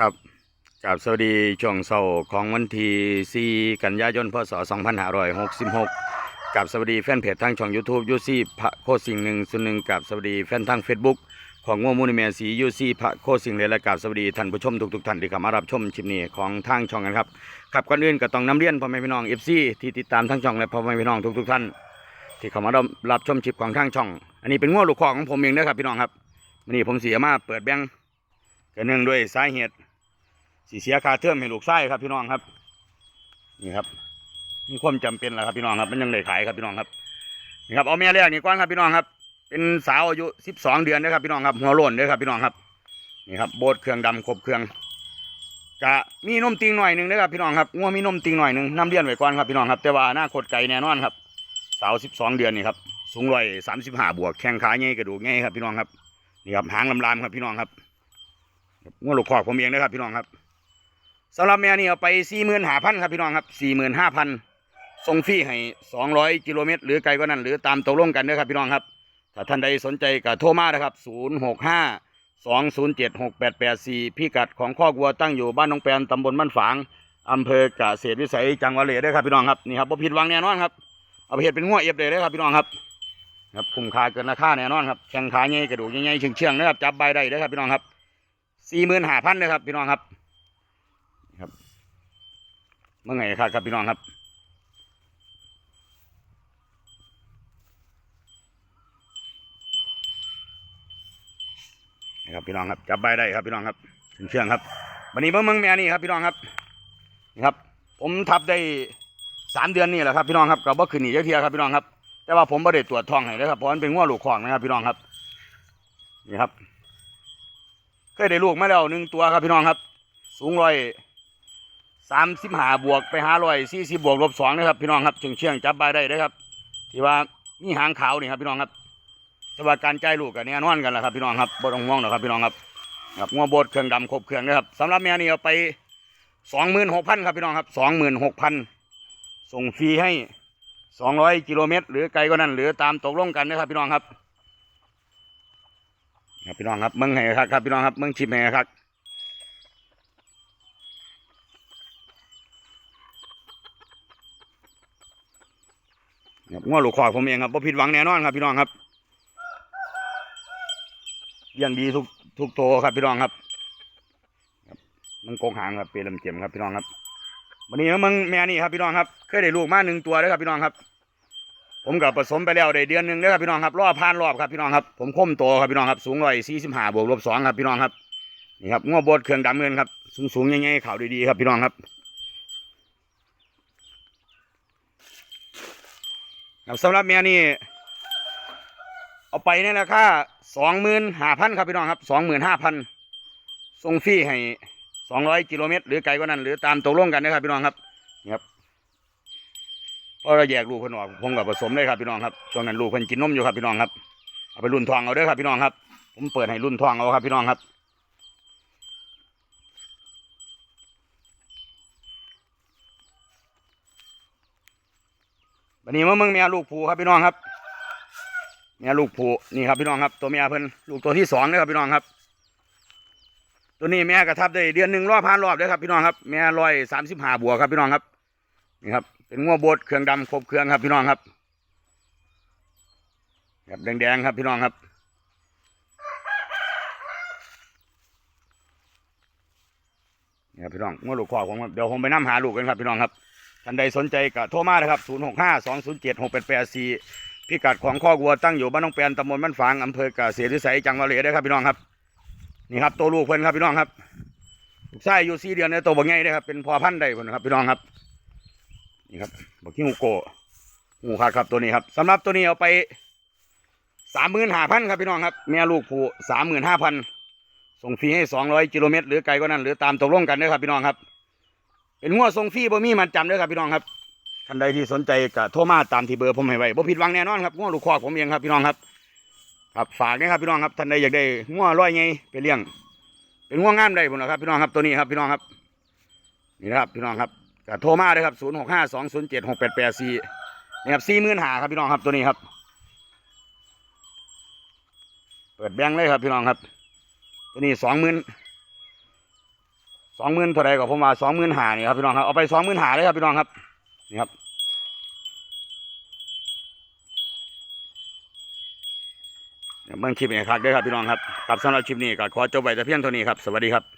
ครับกับสวัสดีช่วงเสาร์ของวันที่4กันยายนพศ 2566 กับสวัสดีแฟนเพจทางช่อง YouTube ยูซี่พระโคสิ่งหนึ่งส่วนหนึ่งกับสวัสดีแฟนทาง Facebook ของง่วมูนิเมียสียูซี่พระโคสิ่งเลยและกับสวัสดีท่านผู้ชมทุกๆท่านที่เข้ามารับชมชิปนี้ของทางช่องกันครับครับก่อนอื่นก็ต้องนำเรียนพ่อแม่พี่น้อง FC ที่ติดตามทางช่องและพ่อแม่พี่น้องทุกๆท่าน ที่เข้ามารับรับชมชิปของทางช่อง อันนี้เป็นง่วลูกคอของผมเองนะครับพี่น้องครับวันนี้ผมเสียมาเปิดแบงค์ ก็เนื่องด้วยสาเหตุสีเสียคาเทิมให้ลูกไส้ครับพี่น้องครับ นี่ครับ มีความจำเป็นแหละครับพี่น้องครับ มันยังได้ขายครับพี่น้องครับ นี่ครับเอาแม่แรกนี่ก้อนครับพี่น้องครับ เป็นสาวอายุสิบสองเดือนนะครับพี่น้องครับหัวโล้นเด้อครับพี่น้องครับ นี่ครับโบดเครื่องดำครบเครื่องกะมีนมติงหน่อยหนึ่งนะครับพี่น้องครับงัวมีนมติงหน่อยหนึ่งน้ำเลี้ยนไว้ก่อนครับพี่น้องครับแต่ว่าหน้าโคตรไก่แน่นอนครับ สาวสิบสองเดือนนี่ครับสูงร้อยสามสิบห้าบวกแข้งขาใหญ่กระดูกใหญ่ครับพี่น้องครับนี่ครับหางลำลามครับพี่น้องครับ งัวลูกคอกผมเองนะครับพี่น้องครับสำหรับแม่นี่เอาไปสี่หมื่นห้าพันครับพี่น้องครับสี่หมื่นห้าพันส่งฟรีให้สองร้อยกิโลเมตร หรือไกลกว่านั้น หรือตามตกลงกันเด้อครับพี่น้องครับถ้าท่านใดสนใจก็โทรมานะครับศูนย์หกห้าสองศูนย์เจ็ดหกแปดแปดสี่พิกัดของข้อกวัวตั้งอยู่บ้านหนองแปนตำบลบ้านฝางอำเภอกเกษวิสัยจังหวัดเลยด้อครับพี่น้องครับนี่ครับบ่ผิดหวังแน่นอนครับเอาไปเห็ดเป็นง้วเอฟเลยเด้อครับพี่น้องครับครับคุ้มค่าเกินราคาแน่นอนครับแข้งขาใหญ่กระดูกใหญ่ๆเชื่องๆนะครับจับใบได้เด้อครับพี่น้องครับ สี่หมื่นห้าพันเด้อครับพี่น้องครับครับเมื่อไงครับครับพี่น้องครับนี่ครับพี่น้องครับจับใบได้ครับพี่น้องครับถึงเชื่องครับ วันนี้เมื่อเมืองแม่นี่ครับพี่น้องครับนี่ครับ ผมทับได้สามเดือนนี่แหละครับพี่น้องครับกับว่าคืนนี้เยอะเทียครับพี่น้องครับแต่ว่าผมไม่ได้ตรวจทองให้นะครับเพราะมันเป็นง้อลูกของนะครับพี่น้องครับนี่ครับ เคยได้ลูกมาแล้วหนึ่งตัวครับพี่น้องครับ สูงร้อยสามสิบห้าบวกไปห้าร้อยสี่สิบบวกลบสองนะครับพี่น้องครับเชียงเชียงจับใบได้เลยครับ ที่ว่ามีหางขาวนี่ครับพี่น้องครับแต่ว่าการใจลูกกันแน่นอนกันแหละครับพี่น้องครับบ่ต้องห่วงหรอกครับพี่น้องครับครับงัวบดเครื่องดำครบเครื่องนะครับสำหรับแม่นี่เอาไปสองหมื่นหกพันครับพี่น้องครับสองหมื่นหกพันส่งฟรีให้สองร้อยกิโลเมตร หรือไกลกว่านั้น หรือตามตกลงกันนะครับพี่น้องครับ ครับพี่น้องครับเมืองไหครับครับพี่น้องครับเมืองชิมไหครับครับง้อลูกขอกผมเองครับบ่ผิดหวังแน่นอนครับพี่น้องครับยังดีทุกทุกโตวครับพี่น้องครับครับมันโกงหางครับเป็นลำเจียมครับพี่น้องครับ วันนี้มึงแม่นี่ครับพี่น้องครับ เคยได้ลูกมาหนึ่งตัวเลยครับพี่น้องครับ ผมกับผสมไปแล้วได้เดือนหนึ่งเลยครับพี่น้องครับรอบผ่านรอบครับพี่น้องครับผมคมโตครับพี่น้องครับสูงร้อยสี่สิบห้าบวกลบสองครับพี่น้องครับนี่ครับง้อบดเครื่องดำเงินครับสูงสูงๆใหญ่ๆขาวดีๆครับพี่น้องครับครับสำหรับแม่นี่เอาไปเนี่ยราคาสองหมื่นห้าพันครับพี่น้องครับสองหมื่นห้าพันส่งฟรีให้สองร้อยกิโลเมตรหรือไกลกว่านั้น หรือตามตกลงกันนะครับพี่น้องครับนี่ครับ พราะเราแยกลูกเพิ่นออกผมกับผสมเลยครับพี่น้องครับช่วงนั้นลูกเพิ่นกินนมอยู่ครับพี่น้องครับเอาไปรุ่นทองเอาเด้อครับพี่น้องครับ ผมเปิดให้รุ่นทองเอาครับพี่น้องครับวันนี้มาเมืองแม่ลูกผูครับพี่น้องครับแม่ลูกผูนี่ครับพี่น้องครับ ตัวแม่เพิ่นลูกตัวที่สองเลยครับพี่น้องครับ ตัวนี้แม่กระทับได้เดือนหนึ่งรอบพันรอบเลยครับพี่น้องครับแม่ร้อยสามสิบห้าบัวครับพี่น้องครับนี่ครับ เป็นงัวบดเครื่องดำครบเครื่องครับพี่น้องครับครับแดงๆครับพี่น้องครับนี่ครับพี่น้องงัวลูกคอผมครับเดี๋ยวผมไปนํหาลูกกันครับพี่น้องครับท่านใดสนใจก็โทรมานะครับ 0 6 5 2 0 7 6 8 8 4 พิกัดของข้อกวัวตั้งอยู่บ้านน้องแปนตำบลบ้านฝางอำเภอเกษตรวิสัยจังหวัดเลยได้ครับพี่น้องครับ นี่ครับตัวลูกเพิ่นครับพี่น้องครับลูกชายอายู่สี่เดือนเนี่ยตัวบักใหญ่เลยครับเป็นพอพันธุ์ได้เพิ่นครับพี่น้องครับ นี่ครับบักขี้หูโกหูขาดครับตัวนี้ครับสำหรับตัวนี้เอาไปสามหมื่นห้าพันครับพี่น้องครับ แม่ลูกผูสามหมื่นห้าพันส่งฟรีให้สองร้อยกิโลเมตรหรือไกลกว่านั้นหรือตามตกลงกันด้อครับพี่น้องครับ เป็นงัวทรงฟรีบ่มีมันจำเด้อครับพี่น้องครับท่านใดที่สนใจก็โทรมาตามที่เบอร์ผมให้ไว้บ่ผิดหวังแน่นอนครับงัวลูกคอกผมเองครับพี่น้องครับครับฝากนะครับพี่น้องครับท่านใดอยากได้งัวร้อยไงไปเลี้ยง เป็นงัวงามได้ผมนะครับพี่น้องครับตัวนี้ครับพี่น้องครับนี่นะครับพี่น้องครับ ก็โทรมาเลยครับศูนย์หกห้าสองศูนย์เจ็ดหกแปดแปดสี่นี่ครับสี่หมื่นหาครับพี่น้องครับตัวนี้ครับ เปิดแบงค์เลยครับพี่น้องครับ ตัวนี้สองหมื่นสองหมื่นเท่าไรก็ผมว่าสองหมื่นหานี่ครับพี่น้องครับเอาไปสองหมื่นหาเลยครับพี่น้องครับนี่ครับเดี๋ยวเบิ่งคลิปนี้ครับด้วยครับพี่น้องครับครับสำหรับคลิปนี้ก็ขอจบไว้แต่เพียงเท่านี้ครับ สวัสดีครับ